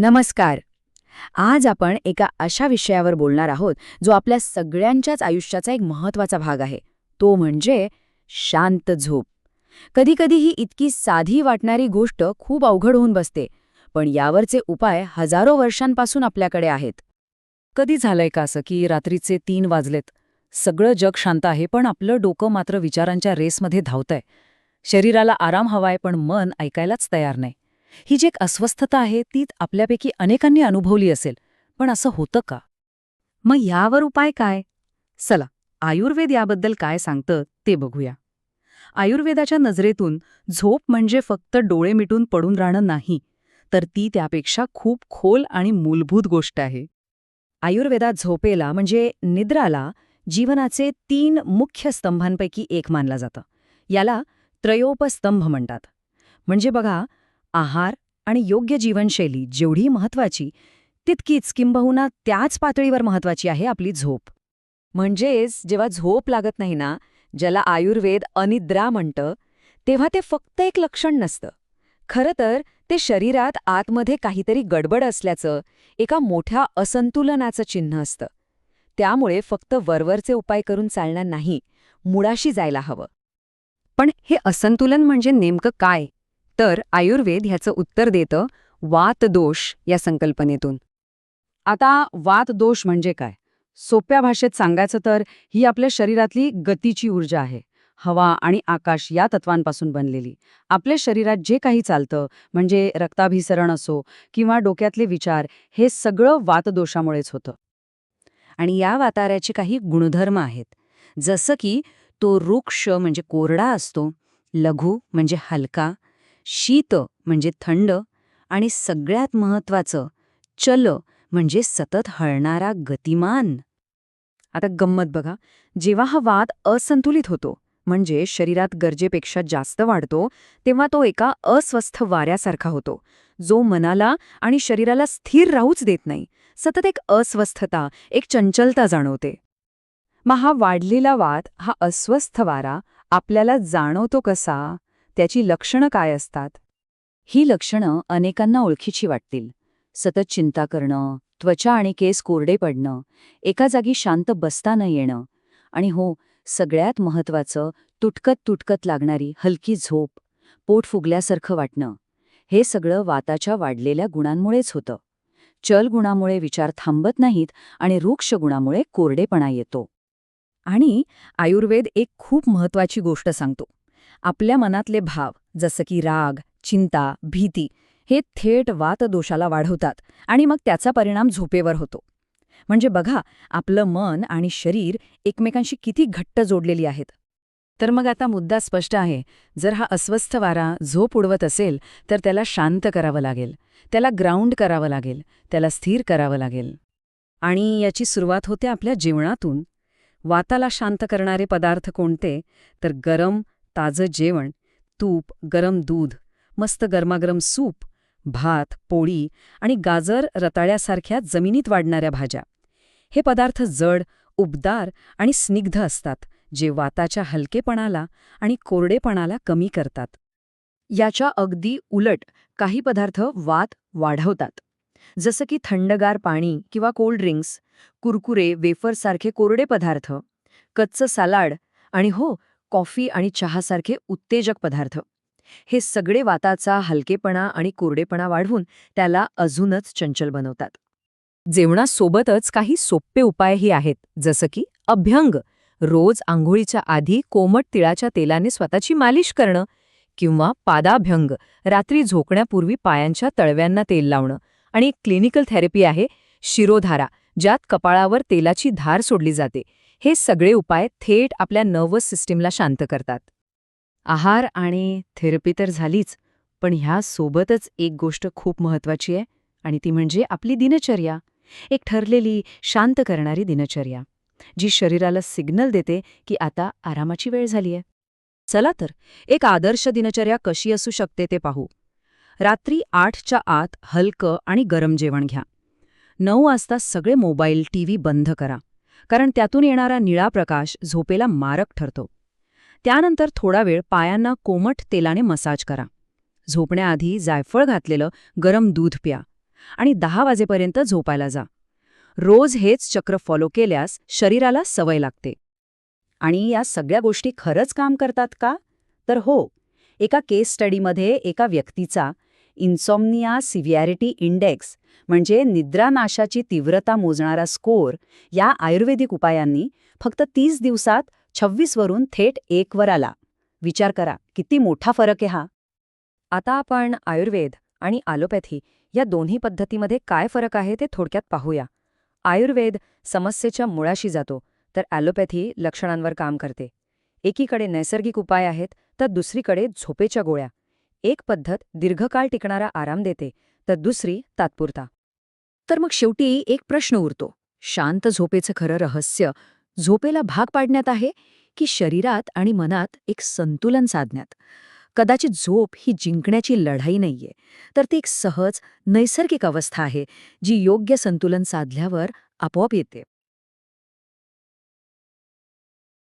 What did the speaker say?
नमस्कार. आज आपण एका अशा विषयावर बोलणार आहोत जो आपल्या सगळ्यांच्याच आयुष्याचा एक महत्त्वाचा भाग आहे. तो म्हणजे शांत झोप. कधीकधी ही इतकी साधी वाटणारी गोष्ट खूप अवघड होऊन बसते पण यावरचे उपाय हजारो वर्षांपासून आपल्याकडे आहेत. कधी झालंय का असं की रात्रीचे तीन वाजलेत? सगळं जग शांत आहे पण आपलं डोकं मात्र विचारांच्या रेसमध्ये धावतंय. शरीराला आराम हवाय पण मन ऐकायलाच तयार नाही. ही जी एक अस्वस्थता आहे ती आपल्यापैकी अनेकांनी अनुभवली असेल. पण असं होतं का? मग यावर उपाय काय? चला आयुर्वेद याबद्दल काय सांगतं ते बघूया. आयुर्वेदाच्या नजरेतून झोप म्हणजे फक्त डोळे मिटून पडून राहणं नाही तर ती त्यापेक्षा खूप खोल आणि मूलभूत गोष्ट आहे. आयुर्वेदात झोपेला म्हणजे निद्राला जीवनाचे तीन मुख्य स्तंभांपैकी एक मानला जातं. याला त्रयोपस्तंभ म्हणतात. म्हणजे बघा आहार आणि योग्य जीवनशैली जेवढी महत्वाची तितकीच किंबहुना त्याच पातळीवर महत्वाची आहे आपली झोप. म्हणजेच जेव्हा झोप लागत नाही ना ज्याला आयुर्वेद अनिद्रा म्हणतं तेव्हा ते फक्त एक लक्षण नसतं. खरं तर ते शरीरात आतमध्ये काहीतरी गडबड असल्याचं एका मोठ्या असंतुलनाचं चिन्ह असतं. त्यामुळे फक्त वरवरचे उपाय करून चालणार नाही मुळाशी जायला हवं. पण हे असंतुलन म्हणजे नेमकं काय? तर आयुर्वेद ह्याचं उत्तर देतं वातदोष या संकल्पनेतून. आता वातदोष म्हणजे काय? सोप्या भाषेत सांगायचं तर ही आपल्या शरीरातली गतीची ऊर्जा आहे. हवा आणि आकाश या तत्वांपासून बनलेली. आपल्या शरीरात जे काही चालतं म्हणजे रक्ताभिसरण असो किंवा डोक्यातले विचार हे सगळं वातदोषामुळेच होतं. आणि या वाताऱ्याचे काही गुणधर्म आहेत. जसं की तो रुक्ष म्हणजे कोरडा असतो लघु म्हणजे हलका शीत म्हणजे थंड आणि सगळ्यात महत्वाचं चल म्हणजे सतत हळणारा गतिमान. आता गंमत बघा जेव्हा हा वाद असंतुलित होतो म्हणजे शरीरात गरजेपेक्षा जास्त वाढतो तेव्हा तो एका अस्वस्थ वाऱ्यासारखा होतो जो मनाला आणि शरीराला स्थिर राहूच देत नाही सतत एक अस्वस्थता एक चंचलता जाणवते. मग हा वाढलेला वाद हा अस्वस्थ वारा आपल्याला जाणवतो कसा? त्याची लक्षणं काय असतात? ही लक्षणं अनेकांना ओळखीची वाटतील. सतत चिंता करणं त्वचा आणि केस कोरडे पडणं एका जागी शांत बसता न येणं आणि हो सगळ्यात महत्वाचं तुटकत तुटकत लागणारी हलकी झोप पोट फुगल्यासारखं वाटणं. हे सगळं वाताच्या वाढलेल्या गुणांमुळेच होतं. चल गुणामुळे विचार थांबत नाहीत आणि वृक्ष गुणामुळे कोरडेपणा येतो. आणि आयुर्वेद एक खूप महत्वाची गोष्ट सांगतो. आपल्या मनातले भाव जसं की राग चिंता भीती हे थेट वातदोषाला वाढवतात आणि मग त्याचा परिणाम झोपेवर होतो. म्हणजे बघा आपलं मन आणि शरीर एकमेकांशी किती घट्ट जोडलेली आहेत. तर मग आता मुद्दा स्पष्ट आहे. जर हा अस्वस्थ वारा झोप उडवत असेल तर त्याला शांत करावं लागेल. त्याला ग्राउंड करावं लागेल. त्याला स्थिर करावं लागेल. आणि याची सुरुवात होते आपल्या जेवणातून. वाताला शांत करणारे पदार्थ कोणते? तर गरम ताजं जेवण तूप गरम दूध मस्त गरमागरम सूप भात पोळी आणि गाजर रताळ्यासारख्या जमिनीत वाढणाऱ्या भाज्या. हे पदार्थ जड उबदार आणि स्निग्ध असतात जे वाताच्या हलकेपणाला आणि कोरडेपणाला कमी करतात. याच्या अगदी उलट काही पदार्थ वात वाढवतात. जसं की थंडगार पाणी किंवा कोल्ड ड्रिंक्स कुरकुरे वेफरसारखे कोरडे पदार्थ कच्चं सालाड आणि हो कॉफी आणि चहासारखे उत्तेजक पदार्थ. हे सगळे वाताचा हलकेपणा आणि कोरडेपणा वाढवून त्याला अजूनच चंचल बनवतात. जेवणासोबतच काही सोपे उपायही आहेत जसं की अभ्यंग रोज आंघोळीच्या आधी कोमट तिळाच्या तेलाने स्वतःची मालिश करणं किंवा पादाभ्यंग रात्री झोकण्यापूर्वी पायांच्या तळव्यांना तेल लावणं आणि एक क्लिनिकल थेरपी आहे शिरोधारा ज्यात कपाळावर तेलाची धार सोडली जाते. हे सगळे उपाय थेट आपल्या नर्वस सिस्टीमला शांत करतात. आहार आणि थेरपी तर झालीच पण ह्या सोबतच एक गोष्ट खूप महत्वाची आहे आणि ती म्हणजे आपली दिनचर्या. एक ठरलेली शांत करणारी दिनचर्या जी शरीराला सिग्नल देते की आता आरामाची वेळ झालीय चला तर एक आदर्श दिनचर्या कशी असू शकते ते पाहू. रात्री आठच्या आत हलकं आणि गरम जेवण घ्या. नऊ वाजता सगळे मोबाईल टीव्ही बंद करा. कारण त्यातून येणारा निळा प्रकाश झोपेला मारक ठरतो. त्यानंतर थोडा वेळ पायांना कोमट तेलाने मसाज करा. झोपण्याआधी जायफळ घातलेलं गरम दूध प्या आणि दहा वाजेपर्यंत झोपायला जा. रोज हेच चक्र फॉलो केल्यास शरीराला सवय लागते. आणि या सगळ्या गोष्टी खरंच काम करतात का? तर हो एका केस स्टडीमध्ये एका व्यक्तीचा इन्सॉम्निया सिव्हिॲरिटी इंडेक्स म्हणजे निद्रानाशाची तीव्रता मोजणारा स्कोअर या आयुर्वेदिक उपायांनी फक्त तीस दिवसात छव्वीस वरून थेट एक वर आला. विचार करा किती मोठा फरक आहे हा? आता आपण आयुर्वेद आणि ॲलोपॅथी या दोन्ही पद्धतीमध्ये काय फरक आहे ते थोडक्यात पाहूया. आयुर्वेद समस्येच्या मुळाशी जातो तर ॲलोपॅथी लक्षणांवर काम करते. एकीकडे नैसर्गिक उपाय आहेत तर दुसरीकडे झोपेच्या गोळ्या. एक पद्धत दीर्घकाळ टिकणारा आराम देते तर दुसरी तात्पुरता. तर मग शेवटी एक प्रश्न उरतो. शांत झोपेचं खरं रहस्य झोपेला भाग पाडण्यात आहे की शरीरात आणि मनात एक संतुलन साधण्यात? कदाचित झोप ही जिंकण्याची लढाई नाहीये तर ती एक सहज नैसर्गिक अवस्था आहे जी योग्य संतुलन साधल्यावर आपोआप येते.